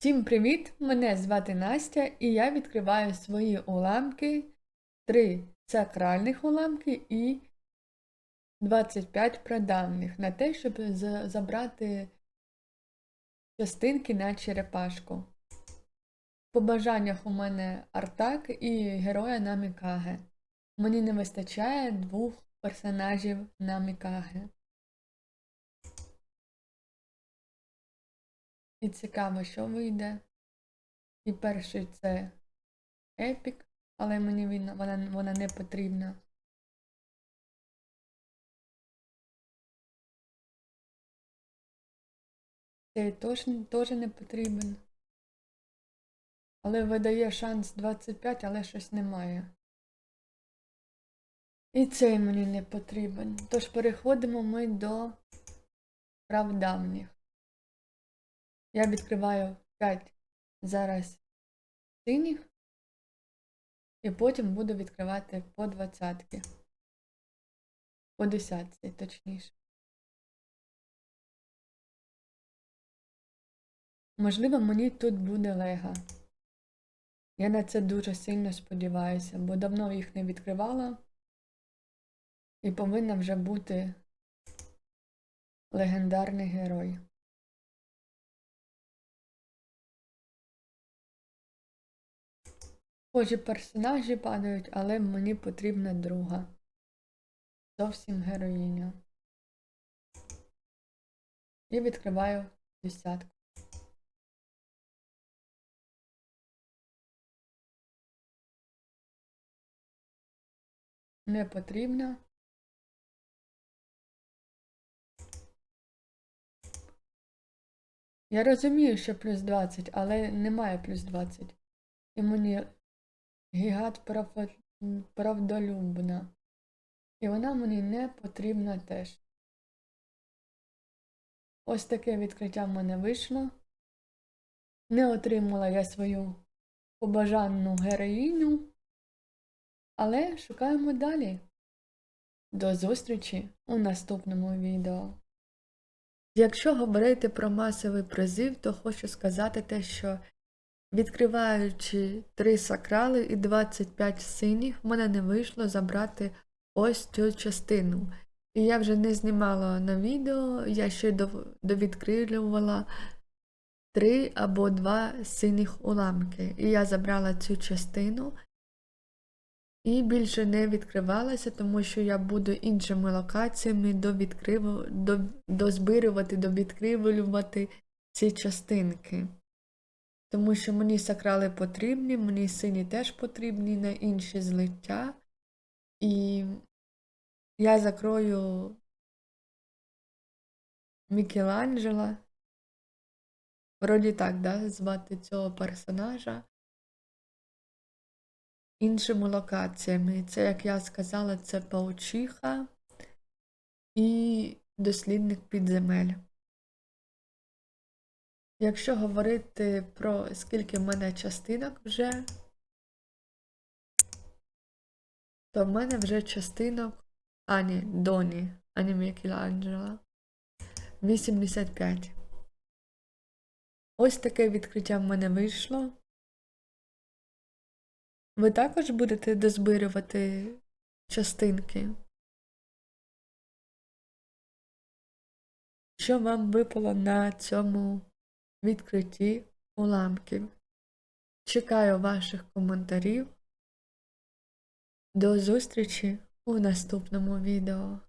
Всім привіт! Мене звати Настя і я відкриваю свої уламки, 3 сакральних уламки і 25 прадавних на те, щоб забрати частинки на черепашку. По бажаннях у мене Артак і героя на Мікаге. Мені не вистачає двох персонажів на Мікаге. І цікаво, що вийде. І перший це епік, але мені він, вона, вона не потрібна. Цей теж, не потрібен. Але видає шанс 25, але щось немає. І цей мені не потрібен. Тож переходимо ми до правдавніх. Я відкриваю 5 зараз синіх, і потім буду відкривати по двадцятки. По десятці, точніше. Можливо, мені тут буде лега. Я на це дуже сильно сподіваюся, бо давно їх не відкривала. І повинна вже бути легендарний герой. Схожі персонажі падають, але мені потрібна друга. Зовсім героїня. І відкриваю десятку. Не потрібна. Я розумію, що плюс 20, але немає плюс 20. І мені гігат правдолюбна. І вона мені не потрібна теж. Ось таке відкриття в мене вийшло. Не отримала я свою побажану героїню. Але шукаємо далі. До зустрічі у наступному відео. Якщо говорити про масовий призив, то хочу сказати те, що відкриваючи 3 сакрали і 25 синіх, в мене не вийшло забрати ось цю частину. І я вже не знімала на відео, я ще дов- довідкрилювала 3 або 2 синіх уламки. І я забрала цю частину. І більше не відкривалася, тому що я буду іншими локаціями довідкрив... до... дозбирювати, довідкривлювати ці частинки. Тому що мені сакрали потрібні, мені сині теж потрібні на інші злиття. І я закрою Мікеланджела. Вроді так, да, звати цього персонажа іншими локаціями. Це, як я сказала, це паучиха і дослідник підземель. Якщо говорити про скільки в мене частинок вже, то в мене вже частинок Ані Доні, Ані Мікеланджела 85. Ось таке відкриття в мене вийшло. Ви також будете дозбирювати частинки? Що вам випало на цьому відкритті уламків? Чекаю ваших коментарів. До зустрічі у наступному відео.